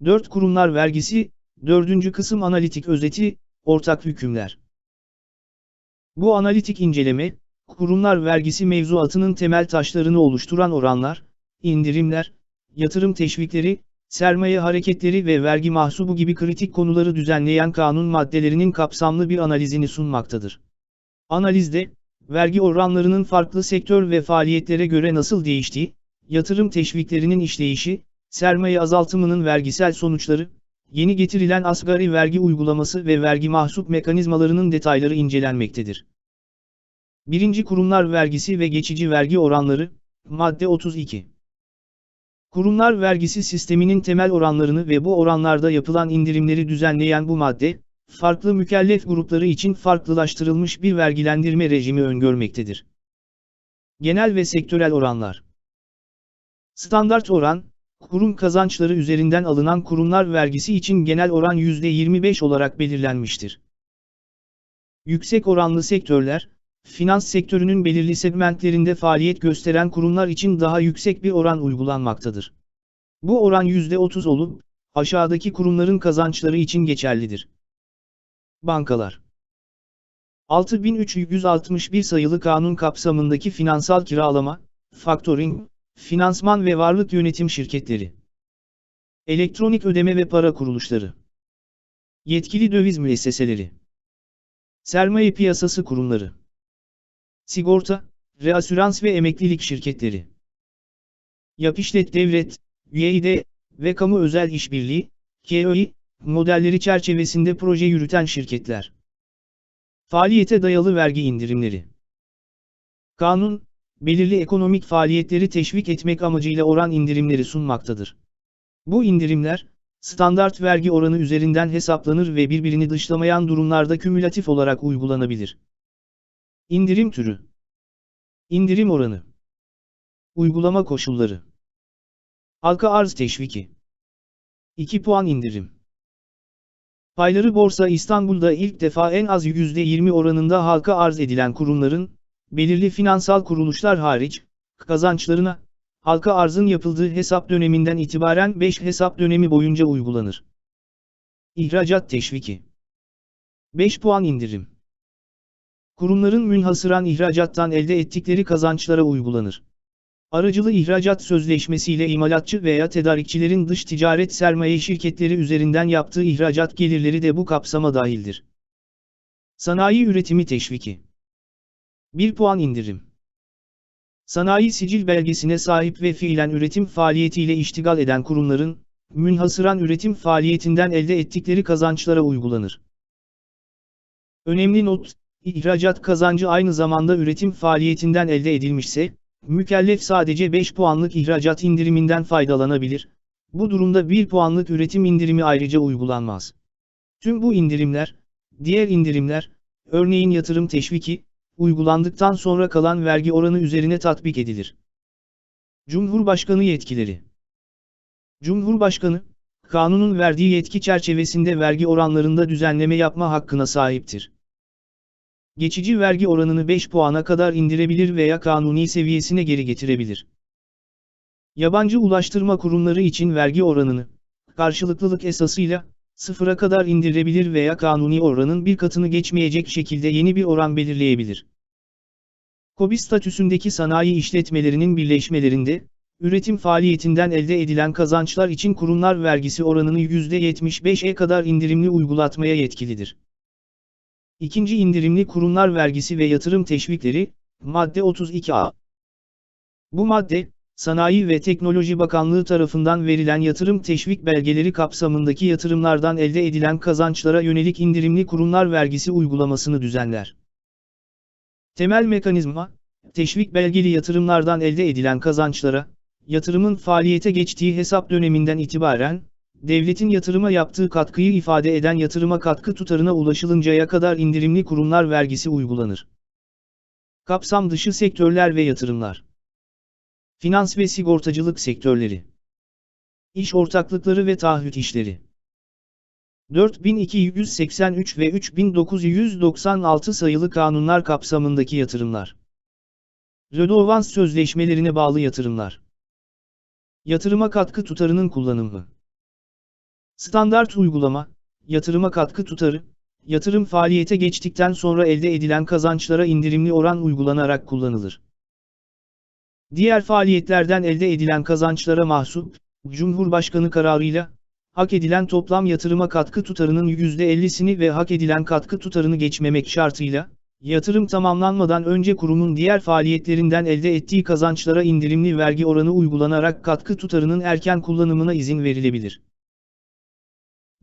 4 Kurumlar vergisi, 4. kısım analitik özeti, ortak hükümler. Bu analitik inceleme, kurumlar vergisi mevzuatının temel taşlarını oluşturan oranlar, indirimler, yatırım teşvikleri, sermaye hareketleri ve vergi mahsubu gibi kritik konuları düzenleyen kanun maddelerinin kapsamlı bir analizini sunmaktadır. Analizde, vergi oranlarının farklı sektör ve faaliyetlere göre nasıl değiştiği, yatırım teşviklerinin işleyişi, sermaye azaltımının vergisel sonuçları, yeni getirilen asgari vergi uygulaması ve vergi mahsup mekanizmalarının detayları incelenmektedir. 1. Kurumlar vergisi ve geçici vergi oranları, madde 32. Kurumlar vergisi sisteminin temel oranlarını ve bu oranlarda yapılan indirimleri düzenleyen bu madde, farklı mükellef grupları için farklılaştırılmış bir vergilendirme rejimi öngörmektedir. Genel ve sektörel oranlar Standart oran, kurum kazançları üzerinden alınan kurumlar vergisi için genel oran %25 olarak belirlenmiştir. Yüksek oranlı sektörler, finans sektörünün belirli segmentlerinde faaliyet gösteren kurumlar için daha yüksek bir oran uygulanmaktadır. Bu oran %30 olup, aşağıdaki kurumların kazançları için geçerlidir. Bankalar 6361 sayılı kanun kapsamındaki finansal kiralama, faktoring, finansman ve varlık yönetim şirketleri, elektronik ödeme ve para kuruluşları, yetkili döviz müesseseleri, sermaye piyasası kurumları, sigorta, reasürans ve emeklilik şirketleri, yapışlet devlet, üyeide ve kamu özel işbirliği, KÖİ, modelleri çerçevesinde proje yürüten şirketler. Faaliyete dayalı vergi indirimleri. Kanun, belirli ekonomik faaliyetleri teşvik etmek amacıyla oran indirimleri sunmaktadır. Bu indirimler, standart vergi oranı üzerinden hesaplanır ve birbirini dışlamayan durumlarda kümülatif olarak uygulanabilir. İndirim türü. İndirim oranı. Uygulama koşulları. Halka arz teşviki. 2 puan indirim. Payları Borsa İstanbul'da ilk defa en az %20 oranında halka arz edilen kurumların, belirli finansal kuruluşlar hariç, kazançlarına, halka arzın yapıldığı hesap döneminden itibaren 5 hesap dönemi boyunca uygulanır. İhracat teşviki 5 puan indirim Kurumların münhasıran ihracattan elde ettikleri kazançlara uygulanır. Aracılı ihracat sözleşmesiyle imalatçı veya tedarikçilerin dış ticaret sermaye şirketleri üzerinden yaptığı ihracat gelirleri de bu kapsama dahildir. Sanayi üretimi teşviki 1 puan indirim Sanayi sicil belgesine sahip ve fiilen üretim faaliyetiyle iştigal eden kurumların, münhasıran üretim faaliyetinden elde ettikleri kazançlara uygulanır. Önemli not, ihracat kazancı aynı zamanda üretim faaliyetinden elde edilmişse, Mükellef sadece 5 puanlık ihracat indiriminden faydalanabilir. Bu durumda 1 puanlık üretim indirimi ayrıca uygulanmaz. Tüm bu indirimler, diğer indirimler, örneğin yatırım teşviki, uygulandıktan sonra kalan vergi oranı üzerine tatbik edilir. Cumhurbaşkanı yetkileri Cumhurbaşkanı, kanunun verdiği yetki çerçevesinde vergi oranlarında düzenleme yapma hakkına sahiptir. Geçici vergi oranını 5 puana kadar indirebilir veya kanuni seviyesine geri getirebilir. Yabancı ulaştırma kurumları için vergi oranını, karşılıklılık esasıyla, sıfıra kadar indirebilir veya kanuni oranın bir katını geçmeyecek şekilde yeni bir oran belirleyebilir. KOBİ statüsündeki sanayi işletmelerinin birleşmelerinde, üretim faaliyetinden elde edilen kazançlar için kurumlar vergisi oranını %75'e kadar indirimli uygulatmaya yetkilidir. İkinci indirimli kurumlar vergisi ve yatırım teşvikleri, madde 32A. Bu madde, Sanayi ve Teknoloji Bakanlığı tarafından verilen yatırım teşvik belgeleri kapsamındaki yatırımlardan elde edilen kazançlara yönelik indirimli kurumlar vergisi uygulamasını düzenler. Temel mekanizma, teşvik belgeli yatırımlardan elde edilen kazançlara, yatırımın faaliyete geçtiği hesap döneminden itibaren, devletin yatırıma yaptığı katkıyı ifade eden yatırıma katkı tutarına ulaşılıncaya kadar indirimli kurumlar vergisi uygulanır. Kapsam dışı sektörler ve yatırımlar. Finans ve sigortacılık sektörleri. İş ortaklıkları ve taahhüt işleri. 4283 ve 3996 sayılı kanunlar kapsamındaki yatırımlar. Redovans sözleşmelerine bağlı yatırımlar. Yatırıma katkı tutarının kullanımı. Standart uygulama, yatırıma katkı tutarı, yatırım faaliyete geçtikten sonra elde edilen kazançlara indirimli oran uygulanarak kullanılır. Diğer faaliyetlerden elde edilen kazançlara mahsup, Cumhurbaşkanı kararıyla, hak edilen toplam yatırıma katkı tutarının %50'sini ve hak edilen katkı tutarını geçmemek şartıyla, yatırım tamamlanmadan önce kurumun diğer faaliyetlerinden elde ettiği kazançlara indirimli vergi oranı uygulanarak katkı tutarının erken kullanımına izin verilebilir.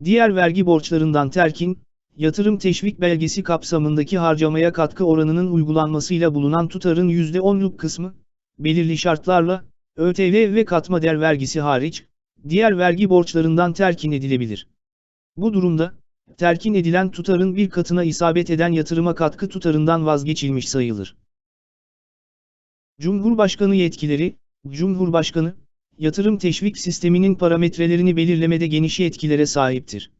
Diğer vergi borçlarından terkin, yatırım teşvik belgesi kapsamındaki harcamaya katkı oranının uygulanmasıyla bulunan tutarın %10'luk kısmı, belirli şartlarla, ÖTV ve katma değer vergisi hariç, diğer vergi borçlarından terkin edilebilir. Bu durumda, terkin edilen tutarın bir katına isabet eden yatırıma katkı tutarından vazgeçilmiş sayılır. Cumhurbaşkanı yetkileri, Cumhurbaşkanı, yatırım teşvik sisteminin parametrelerini belirlemede geniş yetkilere sahiptir.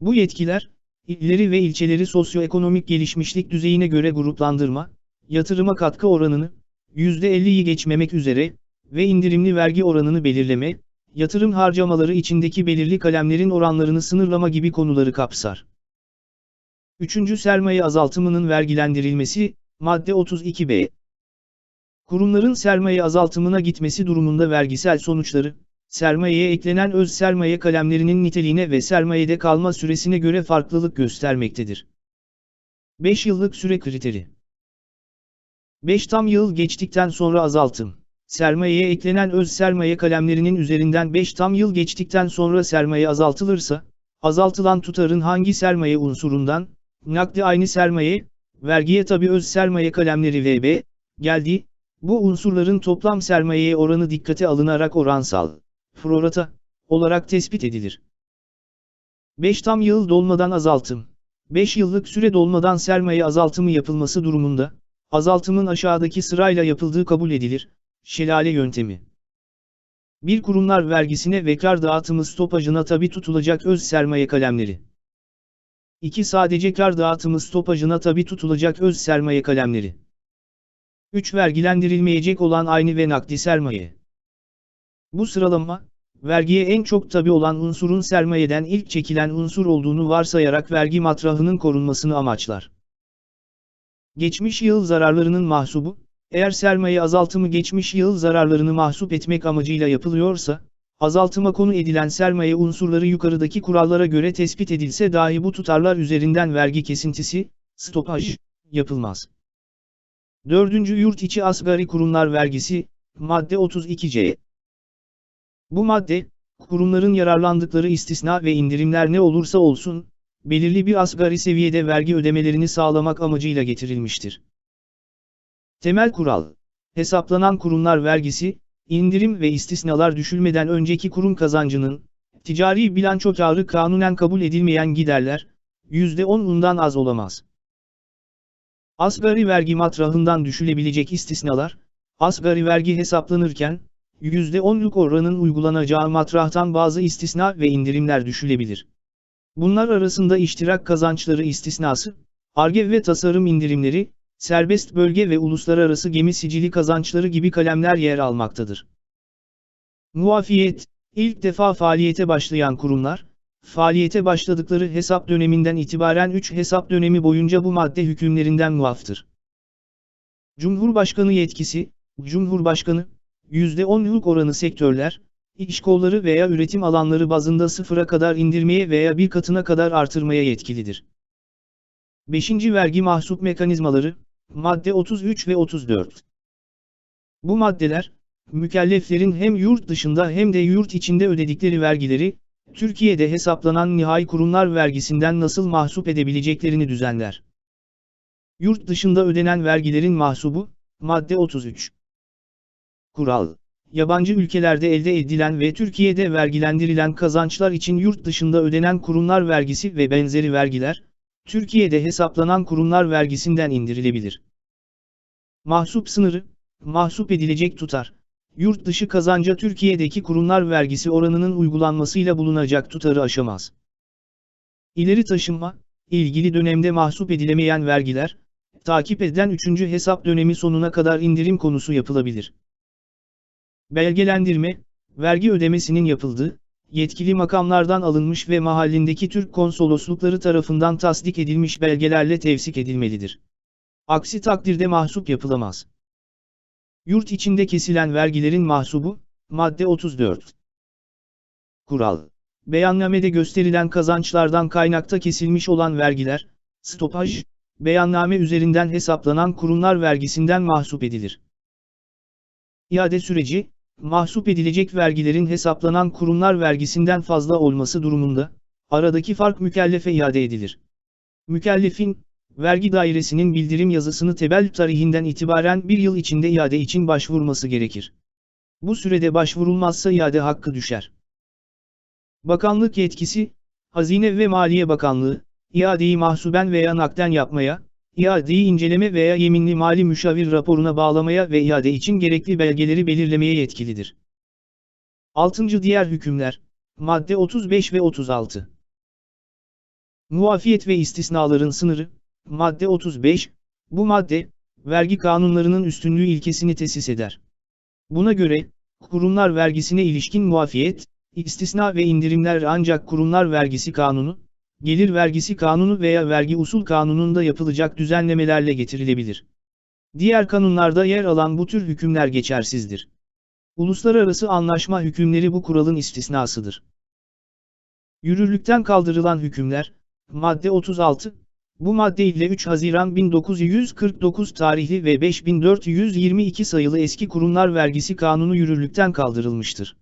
Bu yetkiler, illeri ve ilçeleri sosyoekonomik gelişmişlik düzeyine göre gruplandırma, yatırıma katkı oranını, %50'yi geçmemek üzere ve indirimli vergi oranını belirleme, yatırım harcamaları içindeki belirli kalemlerin oranlarını sınırlama gibi konuları kapsar. Üçüncü sermaye azaltımının vergilendirilmesi, madde 32b. Kurumların sermaye azaltımına gitmesi durumunda vergisel sonuçları, sermayeye eklenen öz sermaye kalemlerinin niteliğine ve sermayede kalma süresine göre farklılık göstermektedir. 5 yıllık süre kriteri 5 tam yıl geçtikten sonra azaltım. Sermayeye eklenen öz sermaye kalemlerinin üzerinden 5 tam yıl geçtikten sonra sermaye azaltılırsa, azaltılan tutarın hangi sermaye unsurundan, nakdi aynı sermaye, vergiye tabi öz sermaye kalemleri VB, geldi, bu unsurların toplam sermayeye oranı dikkate alınarak oransal, prorata, olarak tespit edilir. 5 tam yıl dolmadan azaltım. 5 yıllık süre dolmadan sermaye azaltımı yapılması durumunda, azaltımın aşağıdaki sırayla yapıldığı kabul edilir. Şelale yöntemi. Bir kurumlar vergisine ve kar dağıtımı stopajına tabi tutulacak öz sermaye kalemleri. 2. Sadece kar dağıtımı stopajına tabi tutulacak öz sermaye kalemleri. 3. Vergilendirilmeyecek olan aynı ve nakdi sermaye. Bu sıralama, vergiye en çok tabi olan unsurun sermayeden ilk çekilen unsur olduğunu varsayarak vergi matrahının korunmasını amaçlar. Geçmiş yıl zararlarının mahsubu, eğer sermaye azaltımı geçmiş yıl zararlarını mahsup etmek amacıyla yapılıyorsa, azaltıma konu edilen sermaye unsurları yukarıdaki kurallara göre tespit edilse dahi bu tutarlar üzerinden vergi kesintisi, stopaj, yapılmaz. 4. Yurt içi asgari kurumlar vergisi, madde 32c. Bu madde, kurumların yararlandıkları istisna ve indirimler ne olursa olsun, belirli bir asgari seviyede vergi ödemelerini sağlamak amacıyla getirilmiştir. Temel kural, hesaplanan kurumlar vergisi, indirim ve istisnalar düşülmeden önceki kurum kazancının, ticari bilanço karı kanunen kabul edilmeyen giderler, %10'undan az olamaz. Asgari vergi matrahından düşülebilecek istisnalar, asgari vergi hesaplanırken, %10'luk oranın uygulanacağı matrahtan bazı istisna ve indirimler düşülebilir. Bunlar arasında iştirak kazançları istisnası, arge ve tasarım indirimleri, serbest bölge ve uluslararası gemi sicili kazançları gibi kalemler yer almaktadır. Muafiyet, ilk defa faaliyete başlayan kurumlar, faaliyete başladıkları hesap döneminden itibaren 3 hesap dönemi boyunca bu madde hükümlerinden muaftır. Cumhurbaşkanı yetkisi, Cumhurbaşkanı, %10'luk oranı sektörler, iş kolları veya üretim alanları bazında sıfıra kadar indirmeye veya bir katına kadar artırmaya yetkilidir. 5. Vergi mahsup mekanizmaları, madde 33 ve 34. Bu maddeler, mükelleflerin hem yurt dışında hem de yurt içinde ödedikleri vergileri, Türkiye'de hesaplanan nihai kurumlar vergisinden nasıl mahsup edebileceklerini düzenler. Yurt dışında ödenen vergilerin mahsubu, madde 33. Kural yabancı ülkelerde elde edilen ve Türkiye'de vergilendirilen kazançlar için yurt dışında ödenen kurumlar vergisi ve benzeri vergiler, Türkiye'de hesaplanan kurumlar vergisinden indirilebilir. Mahsup sınırı, mahsup edilecek tutar, yurt dışı kazanca Türkiye'deki kurumlar vergisi oranının uygulanmasıyla bulunacak tutarı aşamaz. İleri taşınma, ilgili dönemde mahsup edilemeyen vergiler, takip edilen 3. hesap dönemi sonuna kadar indirim konusu yapılabilir. Belgelendirme, vergi ödemesinin yapıldığı, yetkili makamlardan alınmış ve mahallindeki Türk konsoloslukları tarafından tasdik edilmiş belgelerle tevsik edilmelidir. Aksi takdirde mahsup yapılamaz. Yurt içinde kesilen vergilerin mahsubu, madde 34. Kural. Beyannamede gösterilen kazançlardan kaynakta kesilmiş olan vergiler, stopaj, beyanname üzerinden hesaplanan kurumlar vergisinden mahsup edilir. İade süreci, mahsup edilecek vergilerin hesaplanan kurumlar vergisinden fazla olması durumunda, aradaki fark mükellefe iade edilir. Mükellefin, vergi dairesinin bildirim yazısını tebellüt tarihinden itibaren bir yıl içinde iade için başvurması gerekir. Bu sürede başvurulmazsa iade hakkı düşer. Bakanlık yetkisi, Hazine ve Maliye Bakanlığı, iadeyi mahsuben veya nakden yapmaya, iadeyi inceleme veya yeminli mali müşavir raporuna bağlamaya ve iade için gerekli belgeleri belirlemeye yetkilidir. 6. Diğer hükümler, madde 35 ve 36. Muafiyet ve istisnaların sınırı, madde 35, bu madde, vergi kanunlarının üstünlüğü ilkesini tesis eder. Buna göre, kurumlar vergisine ilişkin muafiyet, istisna ve indirimler ancak kurumlar vergisi kanunu, gelir vergisi kanunu veya vergi usul kanununda yapılacak düzenlemelerle getirilebilir. Diğer kanunlarda yer alan bu tür hükümler geçersizdir. Uluslararası anlaşma hükümleri bu kuralın istisnasıdır. Yürürlükten kaldırılan hükümler, madde 36, bu madde ile 3 Haziran 1949 tarihli ve 5422 sayılı eski kurumlar vergisi kanunu yürürlükten kaldırılmıştır.